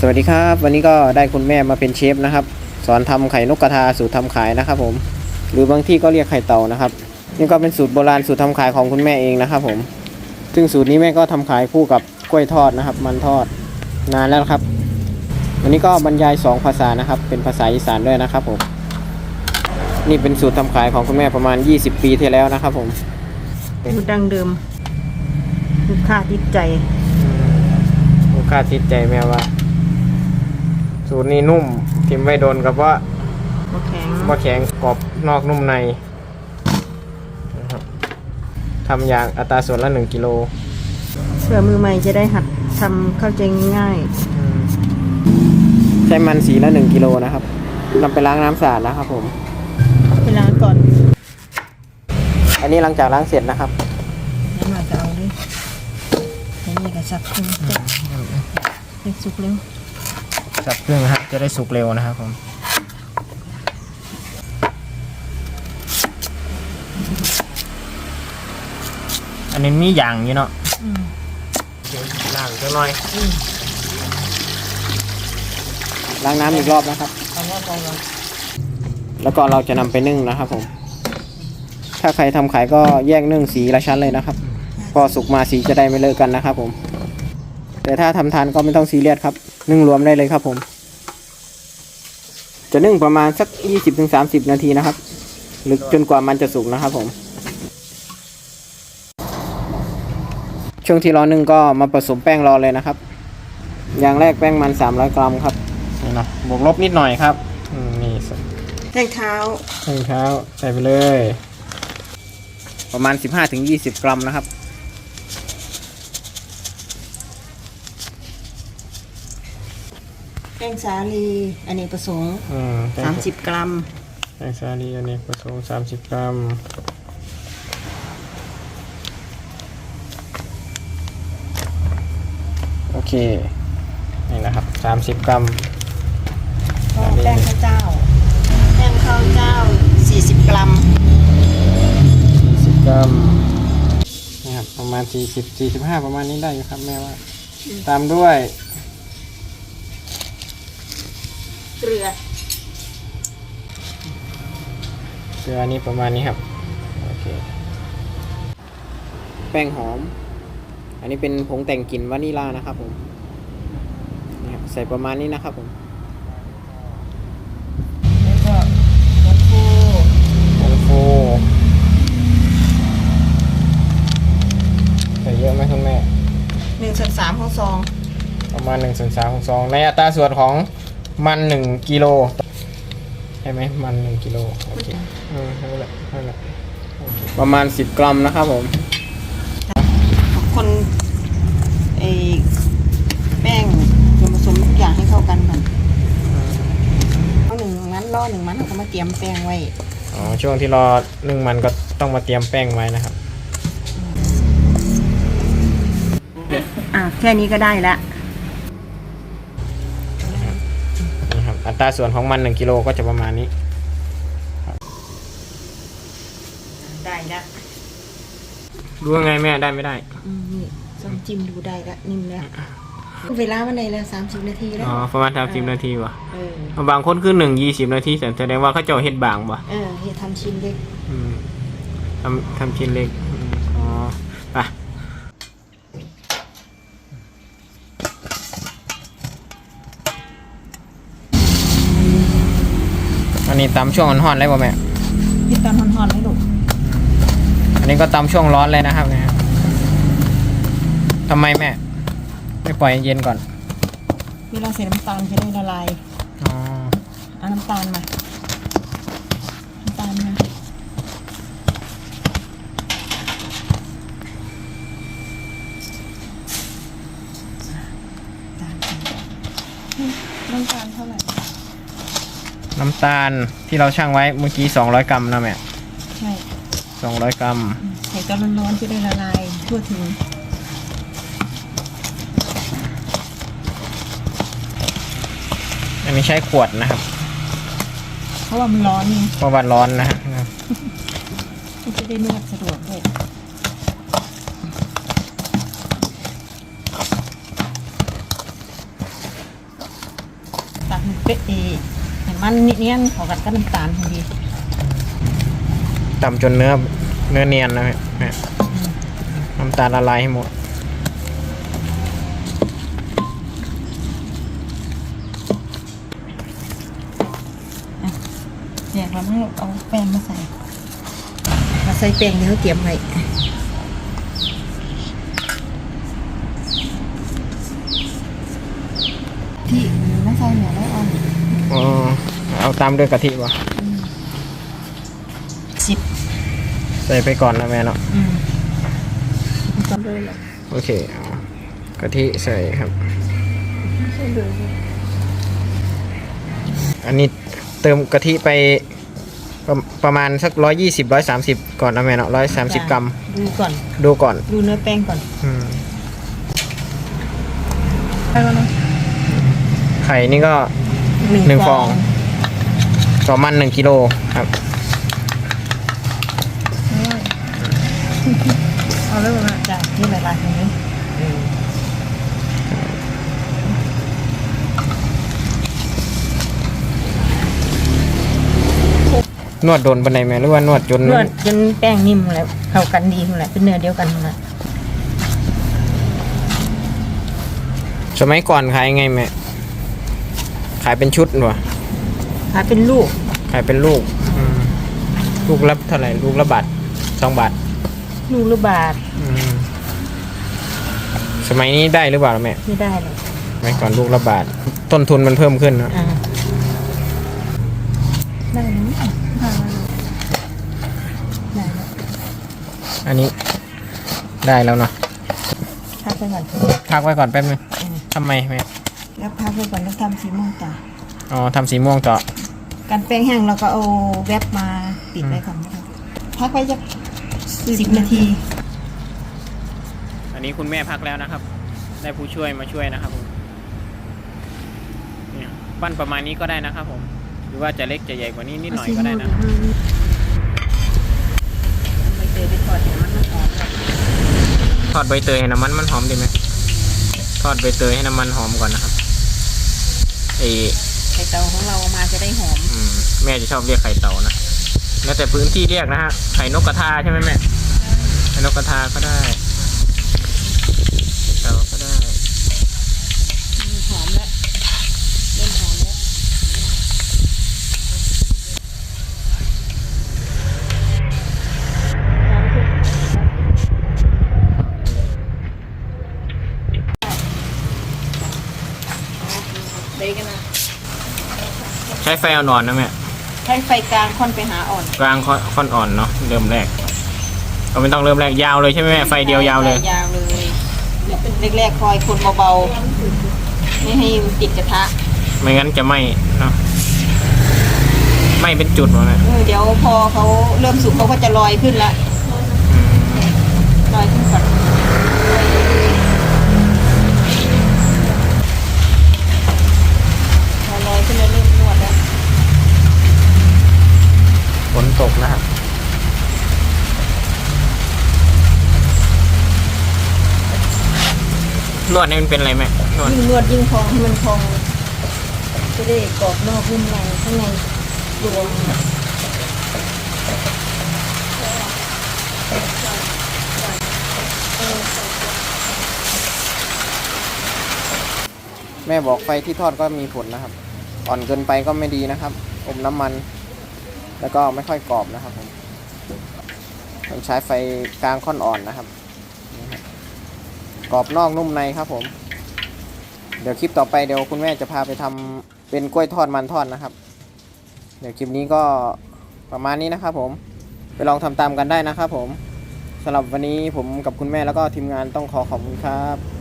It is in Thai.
สวัสดีครับ วันนี้ก็ได้คุณแม่มาเป็นเชฟนะครับ สอนทำไข่นกกระทาสูตรทำขายนะครับ ผม หรือบางที่ก็เรียกไข่เต่านะครับ นี่ก็เป็นสูตรโบราณสูตรทำขายของคุณแม่เองนะครับ ผม ซึ่งสูตรนี้แม่ก็ทำขายคู่กับกล้วยทอดนะครับ มันทอดนานแล้วครับ วันนี้ก็บรรยายสองภาษานะครับ เป็นภาษาอีสานด้วยนะครับ ผม นี่เป็นสูตรทำขายของคุณแม่ประมาณ 20 ปีที่แล้วนะครับ ผมสูตรดังเดิมลูกค้าติดใจลูกค้าติดใจแม่ว่า สูตรนี้นุ่มทิมไว้โดนกับว่าบ่แข็งว่าแข็งกรอบนอกนุ่มในนะครับทำอย่างอัตราส่วนละหนึ่งกิโลเพื่อมือใหม่จะได้หัดทำเข้าใจง่ายใช้มันสีละหนึ่งกิโลนะครับนำไปล้างน้ำสะอาดนะครับผม ๆเวลาก่อนอันนี้หลังจากล้างเสร็จนะครับนี่มาจะเอาด้วยอันนี้ก็สับขึ้นเต็มเต็มสุกเร็ว สับเครื่องนะครับจะได้สุกเร็วนะครับผมอันนี้มีอย่างอยู่เนาะอืมล้างจังหน่อยล้างน้ำอีกรอบนะครับเอาว่าไปก่อนแล้วก็เราจะนำไปนึ่งนะครับผม ถ้าใครทำขายก็แยกนึ่งสีละชั้นเลยนะครับ พอสุกมาสีจะได้ไม่เลอะกันนะครับผม แต่ถ้าทำทานก็ไม่ต้องซีเรียสครับ นึ่งรวมได้เลยครับผม จะนึ่งประมาณสัก 20-30 นาทีนะครับหรือจนกว่ามันจะสุกนะครับผม ช่วงที่รอนึ่งก็มาผสมแป้งรอเลยนะครับ อย่างแรกแป้งมัน 300 กรัมครับนี่นะบวกลบนิดหน่อยครับอืมนี่แท่งเท้ารองเท้าใส่ไปเลย ประมาณ 15-20 กรัมนะครับ แป้ง สาลีอันนี้ประสงค์อืมสามสิบกรัมแป้งสาลีอันนี้ผสม30กรัม โอเค นี่นะครับ30กรัม ก็แป้งข้าวเจ้า แป้งข้าวเจ้าสี่สิบกรัม40กรัมนี่ครับประมาณ40 45ประมาณนี้ได้อยู่ครับแม่ว่า ตามด้วย เก ลือ เกลือนี่ประมาณนี้ครับ โอเค แป้งหอม อันนี้เป็นผงแต่งกลิ่นวานิลลานะครับผมนี่ครับใส่ประมาณนี้นะครับผมแล้วก็โกโก้โอ้โหใส่เยอะไหมคุณแม่หนึ่งส่วนสามของซอง ประมาณ1นึ่งส่วนสามของซองในอัตราส่วนของ มันหนึ่งกิโลใช่ไหมมันหนึ่งกิโลโอเคเออนั่นแหละนั่นแหละโอเคประมาณ10กรัมนะครับผม คนไอแป้งส่วนผสมทุกอย่างให้เข้ากันก่อนเอาหนึ่งมันล่อหนึ่งมันเราก็มาเตรียมแป้งไว้อ๋อช่วงที่รอนึ่งมันก็ต้องมาเตรียมแป้งไว้นะครับ อะแค่นี้ก็ได้ละ ตราส่วนของมัน 1กิโลก็จะประมาณนี้ได้ละรู้ยังไงแม่ได้ไม่ได้อืมนี่ส้มจิ้มดูได้ละนิ่มแล้วเวลาวันไหนละสามสิบนาทีแล้วอ๋อประมาณสามสิบนาทีวะเออ บางคนคือหนึ่งยี่สิบนาทีแต่แสดงว่าเขาเจ้าเฮ็ดบางวะเออเฮ็ดทำชิ้นเล็กอืมทำทำชิ้นเล็กอืมอ๋อ นนี้ตำช่วงอ่อนๆเลยป่ะแม่ยึดตอนห่อนๆเลยลูกอันนี้ก็ตำช่วงร้อนเลยนะครับเนี่ยทำไมแม่ ไม่ปล่อยเย็นก่อนเวลาใส่น้ำตาลจะได้ละลายอ๋อเอาน้ำตาลมาน้ำตาลมาน้ำตาลเท่าไหร่ น้ำตาลที่เราชั่งไว้เมื่อกี้ 200 กรัมนะแม่ใช่200 กรัม ใส่ตอนร้อนๆจะได้ละลายทั่วถึง อันนี้ใช้ขวดนะครับ เพราะว่ามันร้อนนี่เพราะว่าร้อนนะฮะมันจะได้นวดสะดวกด้วยเป็ดเอเห็น มันนิดเนี้ยขอกันก็น้ำตาลพอดีตำจนเนื้อเนื้อเนียนนะแม่แม่น้ำตาลละลายให้หมดแยกแล้วไม่เอาแป้งมาใส่ มาใส่แป้งเนื้อเตรียมไว้ที่ไม่ใส่เหนียวไม่อ่ อนอ๋อเอาตามด้วยกะทิวะสิบใส่ไปก่อนนะแม่เนาะอืมจำเลยเหรอโอเคเอากะทิใส่ครับ ใช่เลยอันนี้เติมกะทิไปประประมาณสักร้อยยี่สิบร้อยสามสิบก่อนนะแม่เนาะร้อยสามสิบกรัม ดูก่อน ดูก่อนดูเนื้อแป้งก่อนอืมแป้งแล้วนะไข่นี่ก็ หนึ่งฟอง ต่อมันหนึ่งกิโลครับ เอาเรื่องมาจ้ะนี่หลายๆตรงนี้นวดโดนบันไดแม่หรือว่านวดจนนวดจนแป้งนิ่มแล้วเข้ากันดีหมดแล้วเป็นเนื้อเดียวกันหมดแล้วสมัยก่อนขายยังไงแม่ขายเป็นชุดวะขายเป็นลูก ขายเป็นลูกอืมลูกละเท่าไหร่ลูกละบาทสองบาท ลูกละบาทอืมสมัยนี้ได้หรือเปล่าแม่ ไม่ได้เลยสมัยก่อนลูกละบาท ต้นทุนมันเพิ่มขึ้นเนอะอ่าได้ไหมได้ได้แล้วอันนี้ได้แล้วเนาะพักไปก่อนพักไว้ก่อนแป๊บนึงอืมทำไมแม่ แล้วพักไปก่อนแล้วทำสีม่วงจ้ะอ๋อทำสีม่วงต่อ การแป้งแห้งเราก็เอาแวบมาปิดไว้ก่อนนะคะพักไว้สักสิบนาที อันนี้คุณแม่พักแล้วนะครับ ได้ผู้ช่วยมาช่วยนะครับผมเนี่ยปั้นประมาณนี้ก็ได้นะครับผม หรือว่าจะเล็กจะใหญ่กว่านี้นิดหน่อยก็ได้นะใบเตยไปทอดเนี่ยมันมันหอมเลยทอดใบเตยให้น้ำมันมันหอมดีไหมทอดใบเตยให้น้ำมันหอมก่อนนะครับ ไอไข่เตาของเรามาจะได้หอม อืมแม่จะชอบเรียกไข่เต่านะแล้วแต่พื้นที่เรียกนะฮะไข่นกกระทาใช่ไหมแม่ไข่นกกระทาก็ได้ไข่เต่าก็ได้ หอมแล้วเริ่มหอมแล้ว เลยกันนะ ใช้ไฟอ่อนๆนะแม่ใช้ไฟกลางค่อนไปหาอ่อนกลางค่อนค่อนอ่อนเนาะเริ่มแรกเราไม่ต้องเริ่มแรกยาวเลยใช่ไหมแม่ไฟเดียวยาวเลย ยาวเลยแรกๆคอยคนเบาๆไม่ให้มันติดกระทะ ไม่งั้นจะไหม้เนาะไหม้เป็นจุดวะแม่เออเดี๋ยวพอเขาเริ่มสุกเขาก็จะลอยขึ้นละอืมลอยขึ้นก่อน นตกนะครับนวดนี่มันเป็นอะไรแม่นวดยิ่งนวดยิ่งพองให้มันพองจะได้กรอบนอกนุ่มในข้างในรวมแม่บอกไฟที่ทอดก็มีผลนะครับ อ่อนเกินไปก็ไม่ดีนะครับ อมน้ำมัน แล้วก็ไม่ค่อยกรอบนะครับผมต้องใช้ไฟกลางค่อนอ่อนนะครับนี่ครับ กรอบนอกนุ่มในครับผม เดี๋ยวคลิปต่อไปเดี๋ยวคุณแม่จะพาไปทำเป็นกล้วยทอดมันทอดนะครับ เดี๋ยวคลิปนี้ก็ประมาณนี้นะครับ ผม ไปลองทำตามกันได้นะครับ ผมสำหรับวันนี้ผมกับคุณแม่แล้วก็ทีมงานต้องขอขอบคุณครับ